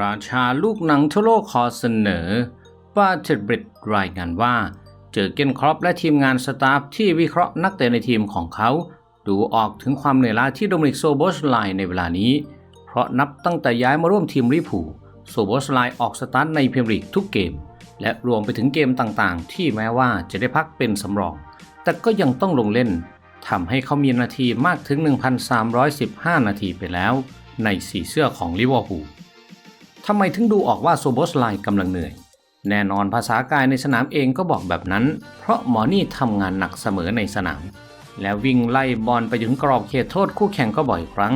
ราชาลูกหนังทั่วโลกขอเสนอปาเทบริดรายงานว่า เจอเกนครอปและทีมงานสตาฟที่วิเคราะห์นักเตะในทีมของเขา ดูออกถึงความเหนื่อยล้าที่โดมินิกโซโบสไลน์ในเวลานี้ เพราะนับตั้งแต่ย้ายมาร่วมทีมลิเวอร์พูลโซโบสไลน์ออกสตาร์ทในพรีเมียร์ลีกทุกเกม และรวมไปถึงเกมต่างๆ ที่แม้ว่าจะได้พักเป็นสำรอง แต่ก็ยังต้องลงเล่นทำให้เขามีนาทีมากถึง 1,315 นาทีไปแล้ว ในสีเสื้อของลิเวอร์พูล ทำไมถึงดูออกว่าโซโบสไลกำลังเหนื่อย แน่นอนภาษากายในสนามเองก็บอกแบบนั้น เพราะหมอนี่ทำงานหนักเสมอในสนาม และวิ่งไล่บอลไปถึงกรอบเขตโทษคู่แข่งก็บ่อยครั้ง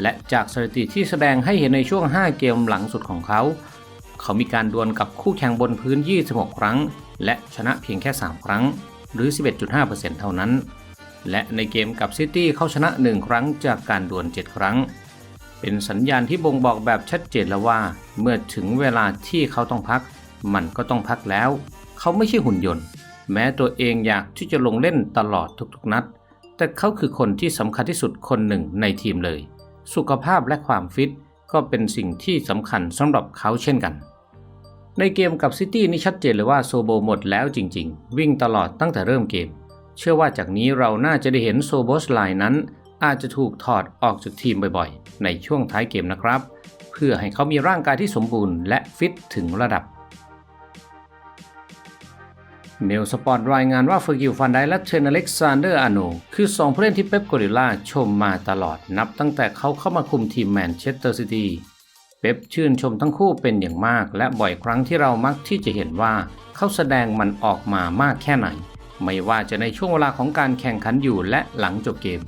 และจากสถิติที่แสดงให้เห็นในช่วง 5 เกมหลังสุดของเขา เขามีการดวลกับคู่แข่งบนพื้น 26 ครั้ง และชนะเพียงแค่ 3 ครั้ง หรือ 11.5%เท่านั้น และในเกมกับซิตี้เขาชนะ 1 ครั้งจากการดวล 7 ครั้ง เป็นสัญญาณที่บ่งบอกแบบชัดเจนแล้วว่า เมื่อถึงเวลาที่เขาต้องพัก มันก็ต้องพักแล้ว เขาไม่ใช่หุ่นยนต์ แม้ตัวเองอยากที่จะลงเล่นตลอดทุกๆนัด แต่เขาคือคนที่สำคัญที่สุดคนหนึ่งในทีมเลย สุขภาพและความฟิตก็เป็นสิ่งที่สำคัญสำหรับเขาเช่นกัน ในเกมกับซิตี้นี่ชัดเจนเลยว่าโซโบหมดแล้วจริง ๆ วิ่งตลอดตั้งแต่เริ่มเกม เชื่อว่าจากนี้เราน่าจะได้เห็นโซโบสไลน์นั้น อาจจะถูกถอดออกจากทีมบ่อยๆ ในช่วงท้ายเกมนะครับ เพื่อให้เขามีร่างกายที่สมบูรณ์และฟิตถึงระดับเมลสปอร์ตรายงานว่าเฟอร์กิลฟันไดและเทรนอเล็กซานเดอร์อาโนคือ 2 ผู้เล่นที่เป๊ปกอริล่าชมมาตลอดนับตั้งแต่เขาเข้ามาคุมทีมแมนเชสเตอร์ซิตี้เป๊ปชื่นชมทั้งคู่เป็นอย่างมาก และบ่อยครั้งที่เรามักที่จะเห็นว่าเขาแสดงมันออกมามากแค่ไหน ไม่ว่าจะในช่วงเวลาของการแข่งขันอยู่และหลังจบเกม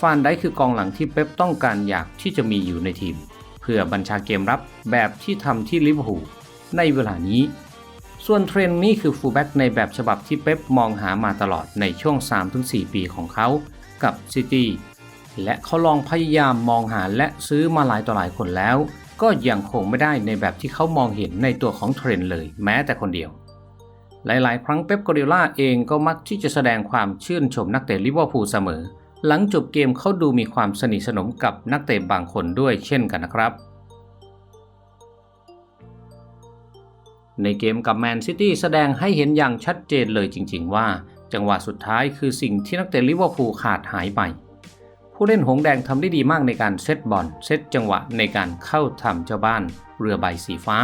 ฟานไดคือกองหลังที่เป๊ปต้องการอยากที่จะมีอยู่ในทีม เพื่อบัญชาเกมรับแบบที่ทำที่ลิเวอร์พูลในเวลานี้ ส่วนเทรนนี้คือฟูลแบ็กในแบบฉบับที่เป๊ปมองหามาตลอดในช่วง 3-4 ปีของเขากับซิตี้และเขาลองพยายามมองหาและซื้อมาหลายต่อหลายคนแล้ว ก็ยังคงไม่ได้ในแบบที่เขามองเห็นในตัวของเทรนเลยแม้แต่คนเดียว หลายๆ ครั้งเป๊ปกอริลล่าเองก็มักที่จะแสดงความชื่นชมนักเตะลิเวอร์พูลเสมอ หลังจบเกมเขาดูมีความสนิทสนมกับนักเตะบางคนด้วยเช่นกันนะครับ ในเกมกับแมนซิตี้แสดงให้เห็นอย่างชัดเจนเลยจริง ๆ ว่า จังหวะสุดท้ายคือสิ่งที่นักเตะลิเวอร์พูลขาดหายไป ผู้เล่นหงแดงทำได้ดีมากในการเซตบอลเซตจังหวะในการเข้าทำเจ้าบ้าน เรือใบสีฟ้า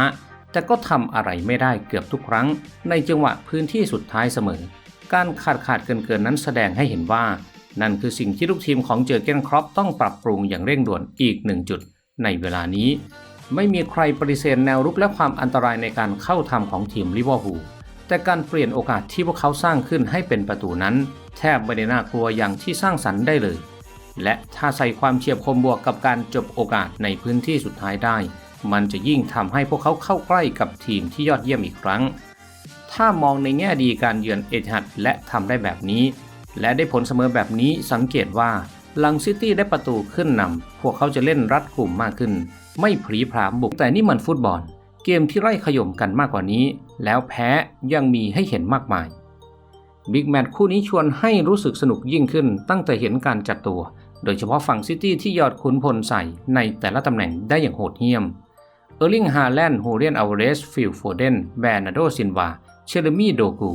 แต่ก็ทำอะไรไม่ได้เกือบทุกครั้ง ในจังหวะพื้นที่สุดท้ายเสมอ การขาดขาดเกินเกินนั้นแสดงให้เห็นว่า นั่นคือสิ่งที่ลูกทีมของเจอเกนครอปต้องปรับปรุงอย่างเร่งด่วนอีกหนึ่งจุด ในเวลานี้ ไม่มีใครปฏิเสธแนวรุกและความอันตรายในการเข้าทำของทีมลิเวอร์พูลแต่การเปลี่ยนโอกาสที่พวกเขาสร้างขึ้นให้เป็นประตูนั้น แทบไม่ได้น่ากลัวอย่างที่สร้างสรรค์ได้เลย และถ้าใส่ความเฉียบคมบวกกับการจบโอกาสในพื้นที่สุดท้ายได้ มันจะยิ่งทำให้พวกเขาเข้าใกล้กับทีมที่ยอดเยี่ยมอีกครั้ง ถ้ามองในแง่ดีการเยือนเอทิฮัดและทำได้แบบนี้ และได้ผลเสมอแบบนี้สังเกตว่าหลังซิตี้ได้ประตูขึ้นนำพวกเขาจะเล่นรัดกลุ่มมากขึ้น ไม่ผลีผลามบุกแต่นี่มันฟุตบอล เกมที่ไล่ขย่มกันมากกว่านี้ แล้วแพ้ยังมีให้เห็นมากมายบิ๊กแมตช์คู่นี้ชวนให้รู้สึกสนุกยิ่งขึ้นตั้งแต่เห็นการจัดตัว โดยเฉพาะฝั่งซิตี้ที่ยอดขุนพลใส่ในแต่ละตำแหน่งได้อย่างโหดเหี้ยม เออร์ลิงฮาแลนด์ ฮูเรียนอเวเรส ฟิลโฟเดน แบรนาโดซินวา เชเรมีโดกู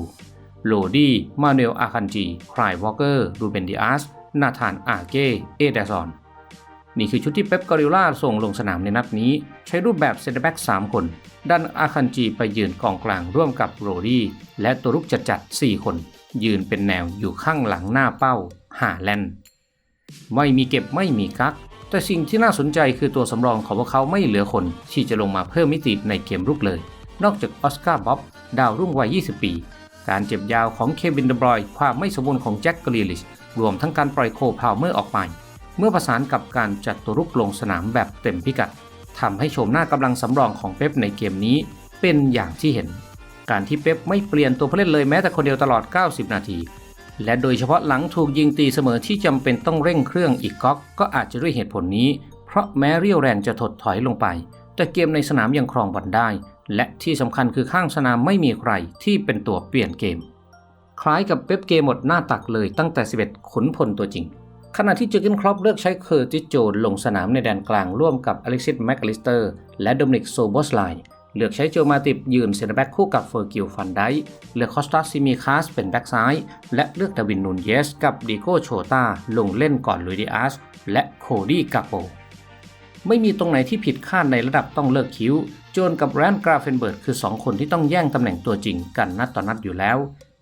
โลดี้มาเนลอาคันจีครายวอลเกอร์รูเบนดิอาสนาธานอาเกเอเดซอน นี่คือชุดที่เป๊ปกอริลล่าส่งลงสนามในนัดนี้ ใช้รูปแบบเซนเตอร์แบ็ก3 คน ดันอาคันจีไปยืนกองกลางร่วมกับโรดี้และตัวรุกจัดจัด 4 คน ยืนเป็นแนวอยู่ข้างหลังหน้าเป้าหาแลนด์ไม่มีเก็บไม่มีกัก แต่สิ่งที่น่าสนใจคือตัวสำรองของพวกเขาไม่เหลือคนที่จะลงมาเพิ่มมิติในเกมรุกเลย นอกจากออสการ์บ๊อบดาวรุ่งวัย 20 ปี การเจ็บยาวของเควินเดบรอยความไม่สมบูรณ์ของแจ็คกรีลิชรวมทั้งการปล่อยโคพาวเมอร์ออกไป เมื่อประสานกับการจัดตัวรุกลงสนามแบบเต็มพิกัดทำให้โฉมหน้ากำลังสำรองของเป๊ปในเกมนี้เป็นอย่างที่เห็น การที่เป๊ปไม่เปลี่ยนตัวผู้เล่นเลยแม้แต่คนเดียวตลอด 90 นาที และโดยเฉพาะหลังถูกยิงตีเสมอที่จำเป็นต้องเร่งเครื่องอีกก๊อก ก็อาจจะด้วยเหตุผลนี้ เพราะแม้เรียวแรงจะถดถอยลงไป แต่เกมในสนามยังครองบอลได้ และที่สำคัญคือข้างสนามไม่มีใครที่เป็นตัวเปลี่ยนเกม คล้ายกับเป๊ปเกมหมดหน้าตักเลยตั้งแต่ 11 ขุนพลตัวจริง ขณะที่เจอร์เกนครอปเลือกใช้เคอร์ติโจนลงสนามในแดนกลางร่วมกับอเล็กซิสแมคลิสเตอร์และโดมินิกโซโบสไลเลือกใช้โจมาติบยืนเซนเตอร์แบ็กคู่กับเฟอร์กิลฟันไดเลือกคอสตาซิมิคาสเป็นแบ็กซ้าย และเลือกดาวินนูนเยสกับดิโก้โชตาลงเล่นก่อนลุยดิอาสและโคดี้กาโป ไม่มีตรงไหนที่ผิดคาดในระดับต้องเลิกคิ้ว โจนกับแรนกราเฟนเบิร์ดคือ 2 คนที่ต้องแย่งตำแหน่งตัวจริงกันนัดต่อนัดอยู่แล้ว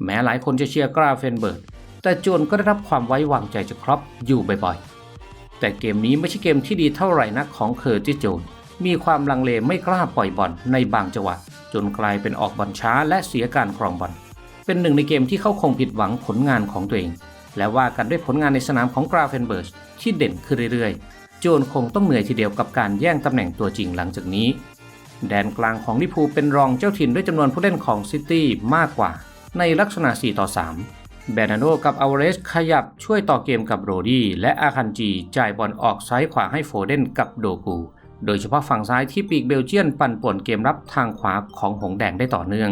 แม้หลายคนจะเชียร์กราเฟนเบิร์ดแต่โจนก็ได้รับความไว้วางใจจากครอปอยู่บ่อยๆ แต่เกมนี้ไม่ใช่เกมที่ดีเท่าไหร่นักของเคอร์ติโจน มีความลังเลไม่กล้าปล่อยบอลในบางจังหวะ จนกลายเป็นออกบอลช้าและเสียการครองบอล เป็นหนึ่งในเกมที่เขาคงผิดหวังผลงานของตัวเอง และว่ากันด้วยผลงานในสนามของกราเฟนเบิร์ดที่เด่นขึ้นเรื่อยๆ โจนคงต้องเหนื่อยทีเดียวกับการแย่งตำแหน่งตัวจริงหลังจากนี้ แดนกลางของลิพูเป็นรองเจ้าถิ่นด้วยจำนวนผู้เล่นของซิตี้มากกว่า ในลักษณะ 4 ต่อ 3 แบนาโดกับอ l วเรสขยับช่วยต่อเกมกับโรดี้และอาคันจีจ่ายบอลออกซ้ายขวาให้โฟเดนกับโดกู โดยเฉพาะฝั่งซ้ายที่ปีกเบลเจียนปั่นป่วนเกมรับทางขวาของหงแดงได้ต่อเนื่อง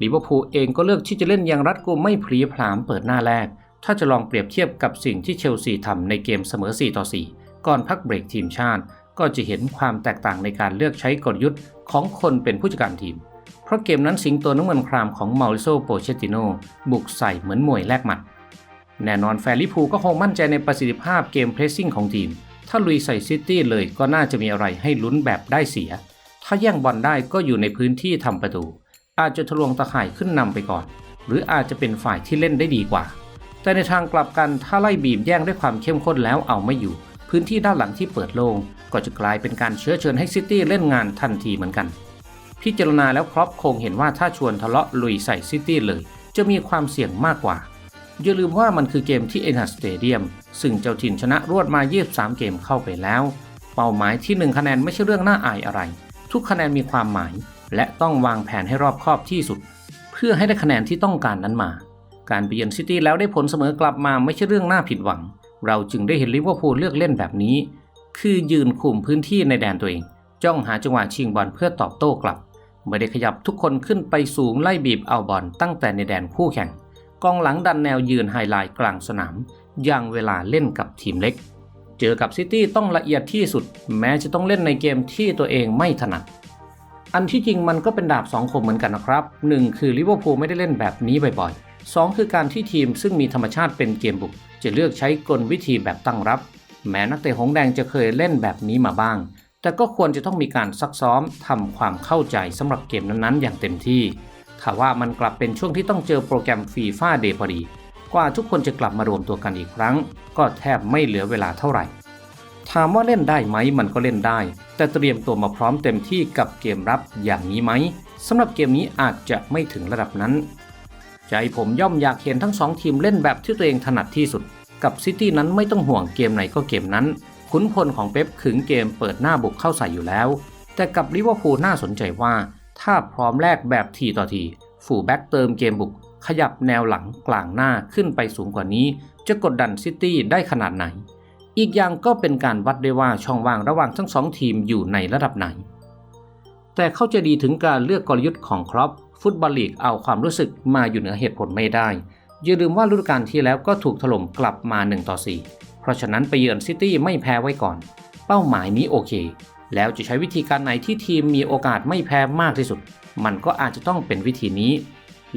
ลิเวอร์พูลเองก็เลือกที่จะเล่นอย่างรัดกุมไม่พลีพลามเปิดหน้าแรก ถ้าจะลองเปรียบเทียบกับสิ่งที่เชลซีทำในเกมเสมอ 4 ต่อ 4 ก่อนพักเบรกทีมชาติ ก็จะเห็นความแตกต่างในการเลือกใช้กลยุทธ์ของคนเป็นผู้จัดการทีม เพราะเกมนั้นสิงโตน้ำเงินครามของมาริโซโปเชติโนบุกใส่เหมือนมวยแลกหมัด แน่นอนแฟนลิพูก็คงมั่นใจในประสิทธิภาพเกมเพรสซิ่งของทีม ถ้าลุยใส่ซิตี้เลยก็น่าจะมีอะไรให้ลุ้นแบบได้เสีย ถ้าแย่งบอลได้ก็อยู่ในพื้นที่ทำประตู อาจจะทะลวงตะข่ายขึ้นนำไปก่อน หรืออาจจะเป็นฝ่ายที่เล่นได้ดีกว่าแต่ในทางกลับกันถ้าไล่บีบแย่งด้วยความเข้มข้นแล้วเอาไม่อยู่ พื้นที่ด้านหลังที่เปิดโล่งก็จะกลายเป็นการเชื้อเชิญให้ซิตี้เล่นงานทันทีเหมือนกัน พิจารณาแล้วครอปคงเห็นว่าถ้าชวนทะเลาะลุยใส่ซิตี้เลย จะมีความเสี่ยงมากกว่า อย่าลืมว่ามันคือเกมที่เอ็นฮัสสเตเดียมซึ่งเจ้าถิ่นชนะรวดมา 23 เกมเข้าไปแล้ว เป้าหมายที่ 1 คะแนนไม่ใช่เรื่องน่าอายอะไร ทุกคะแนนมีความหมาย และต้องวางแผนให้รอบคอบที่สุด เพื่อให้ได้คะแนนที่ต้องการนั้นมา การไปเยือนซิตี้แล้วได้ผลเสมอกลับมาไม่ใช่เรื่องน่าผิดหวัง เราจึงได้เห็นลิเวอร์พูลเลือกเล่นแบบนี้ คือยืนคุมพื้นที่ในแดนตัวเอง จ้องหาจังหวะชิงบอลเพื่อตอบโต้กลับ ไม่ได้ขยับทุกคนขึ้นไปสูงไล่บีบเอาบอลตั้งแต่ในแดนคู่แข่ง กองหลังดันแนวยืนไฮไลท์กลางสนาม อย่างเวลาเล่นกับทีมเล็ก เจอกับซิตี้ต้องละเอียดที่สุด แม้จะต้องเล่นในเกมที่ตัวเองไม่ถนัด อันที่จริงมันก็เป็นดาบสองคมเหมือนกันนะครับ1คือลิเวอร์พูลไม่ได้เล่นแบบนี้บ่อยๆ 2 คือการที่ทีมซึ่งมีธรรมชาติเป็นเกมบุก จะเลือกใช้กลวิธีแบบตั้งรับ แม้นักเตะหงแดงจะเคยเล่นแบบนี้มาบ้าง แต่ก็ควรจะต้องมีการซักซ้อมทำความเข้าใจสำหรับเกมนั้นๆ อย่างเต็มที่ถ้าว่ามันกลับเป็นช่วงที่ต้องเจอโปรแกรมฟีฟ่าเดย์พอดีกว่าทุกคนจะกลับมารวมตัวกันอีกครั้ง ก็แทบไม่เหลือเวลาเท่าไหร่ ถามว่าเล่นได้ไหมมันก็เล่นได้ แต่เตรียมตัวมาพร้อมเต็มที่กับเกมรับอย่างนี้ไหมสำหรับเกมนี้อาจจะไม่ถึงระดับนั้น ใจผมย่อมอยากเห็นทั้งสองทีมเล่นแบบที่ตัวเองถนัดที่สุด กับซิตี้นั้นไม่ต้องห่วงเกมไหนก็เกมนั้น ขุนพลของเป๊ปขึงเกมเปิดหน้าบุกเข้าใส่อยู่แล้ว แต่กับลิเวอร์พูลน่าสนใจว่า ถ้าพร้อมแลกแบบทีต่อทีฟูลแบ็กเติมเกมบุก ขยับแนวหลังกลางหน้าขึ้นไปสูงกว่านี้ จะกดดันซิตี้ได้ขนาดไหน อีกอย่างก็เป็นการวัดได้ว่าช่องว่างระหว่างทั้งสองทีมอยู่ในระดับไหน แต่เข้าใจดีถึงการเลือกกลยุทธ์ของครอป ฟุตบอลลีกเอาความรู้สึกมาอยู่เหนือเหตุผลไม่ได้ อย่าลืมว่าฤดูกาลที่แล้วก็ถูกถล่มกลับมา1ต่อ4เพราะฉะนั้นไปเยือนซิตี้ไม่แพ้ไว้ก่อน เป้าหมายนี้โอเค แล้วจะใช้วิธีการไหนที่ทีมมีโอกาสไม่แพ้มากที่สุด มันก็อาจจะต้องเป็นวิธีนี้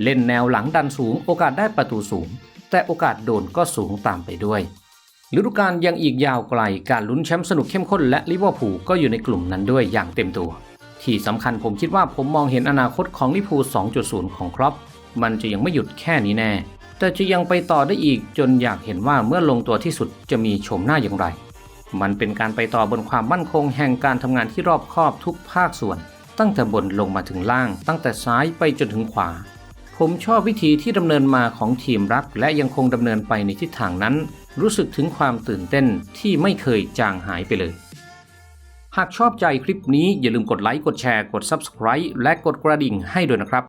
เล่นแนวหลังดันสูง โอกาสได้ประตูสูง แต่โอกาสโดนก็สูงตามไปด้วยฤดูกาลยังอีกยาวไกลการลุ้นแชมป์สนุกเข้มข้นและลิเวอร์พูลก็อยู่ในกลุ่มนั้นด้วยอย่างเต็มตัว ที่สำคัญผมคิดว่าผมมองเห็นอนาคตของลิเวอร์พู 2.0 ของครอปมันจะยังไม่หยุดแค่นี้แน่ แต่จะยังไปต่อได้อีกจนอยากเห็นว่าเมื่อลงตัวที่สุดจะมีโฉมหน้าอย่างไร มันเป็นการไปต่อบนความมั่นคงแห่งการทำงานที่รอบคอบทุกภาคส่วน ตั้งแต่บนลงมาถึงล่าง ตั้งแต่ซ้ายไปจนถึงขวา ผมชอบวิธีที่ดำเนินมาของทีมรัก และยังคงดำเนินไปในทิศทางนั้น รู้สึกถึงความตื่นเต้นที่ไม่เคยจางหายไปเลย หากชอบใจคลิปนี้อย่าลืมกดไลค์ กดแชร์ กด Subscribe และกดกระดิ่งให้ด้วยนะครับ